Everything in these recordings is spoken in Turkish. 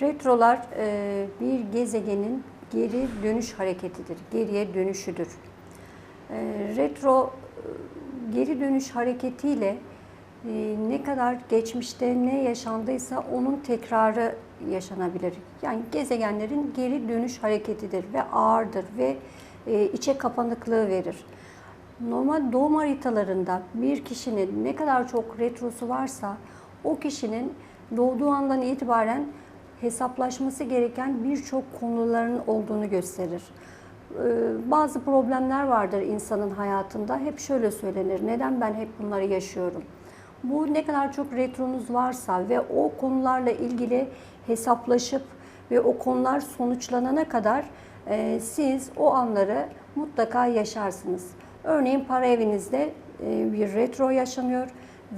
Retrolar e, bir gezegenin geri dönüş hareketidir, geriye dönüşüdür. E, retro e, geri dönüş hareketiyle e, ne kadar geçmişte ne yaşandıysa onun tekrarı yaşanabilir. Yani gezegenlerin geri dönüş hareketidir ve ağırdır ve e, içe kapanıklığı verir. Normal doğum haritalarında bir kişinin ne kadar çok retrosu varsa o kişinin doğduğu andan itibaren hesaplaşması gereken birçok konuların olduğunu gösterir. Ee, Bazı problemler vardır insanın hayatında. Hep şöyle söylenir. Neden ben hep bunları yaşıyorum? Bu ne kadar çok retronuz varsa ve o konularla ilgili hesaplaşıp ve o konular sonuçlanana kadar e, siz o anları mutlaka yaşarsınız. Örneğin para evinizde e, bir retro yaşanıyor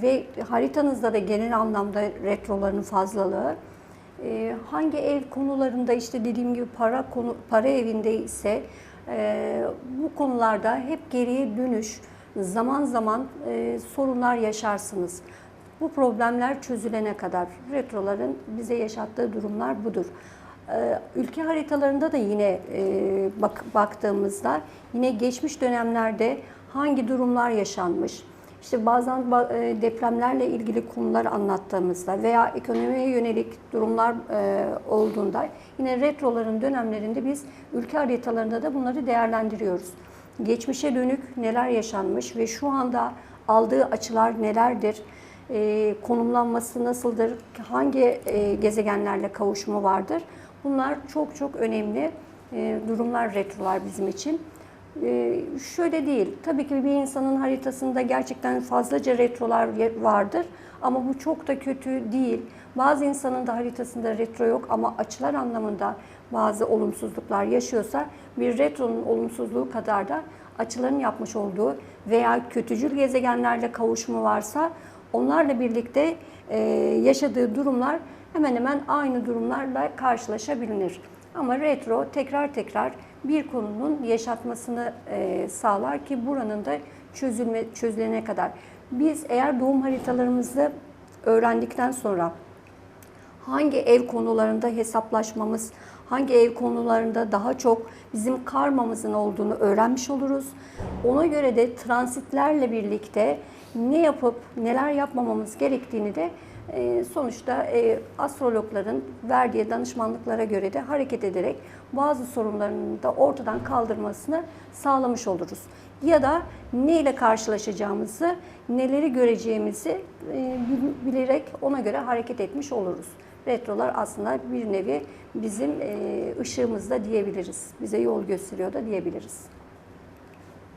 ve haritanızda da genel anlamda retroların fazlalığı. E, hangi ev konularında işte dediğim gibi para konu para evinde ise e, bu konularda hep geriye dönüş, zaman zaman e, sorunlar yaşarsınız. Bu problemler çözülene kadar retroların bize yaşattığı durumlar budur. Ee, Ülke haritalarında da yine e, bak, baktığımızda yine geçmiş dönemlerde hangi durumlar yaşanmış, işte bazen ba- e, depremlerle ilgili konular anlattığımızda veya ekonomiye yönelik durumlar e, olduğunda yine retroların dönemlerinde biz ülke haritalarında da bunları değerlendiriyoruz. Geçmişe dönük neler yaşanmış ve şu anda aldığı açılar nelerdir? e, konumlanması nasıldır, hangi gezegenlerle kavuşumu vardır. Bunlar çok çok önemli durumlar retrolar bizim için. E, şöyle değil, tabii ki bir insanın haritasında gerçekten fazlaca retrolar vardır ama bu çok da kötü değil. Bazı insanın da haritasında retro yok ama açılar anlamında bazı olumsuzluklar yaşıyorsa bir retronun olumsuzluğu kadar da açıların yapmış olduğu veya kötücül gezegenlerle kavuşumu varsa onlarla birlikte e, yaşadığı durumlar hemen hemen aynı durumlarla karşılaşabilir. Ama retro tekrar tekrar bir konunun yaşatmasını e, sağlar ki buranın da çözülme çözülene kadar. Biz eğer doğum haritalarımızı öğrendikten sonra hangi ev konularında hesaplaşmamız, hangi ev konularında daha çok bizim karmamızın olduğunu öğrenmiş oluruz. Ona göre de transitlerle birlikte ne yapıp neler yapmamamız gerektiğini de sonuçta e, astrologların verdiği danışmanlıklara göre de hareket ederek bazı sorunlarını da ortadan kaldırmasını sağlamış oluruz. Ya da ne ile karşılaşacağımızı, neleri göreceğimizi e, bil- bilerek ona göre hareket etmiş oluruz. Retrolar aslında bir nevi bizim e, ışığımızda diyebiliriz. Bize yol gösteriyor da diyebiliriz.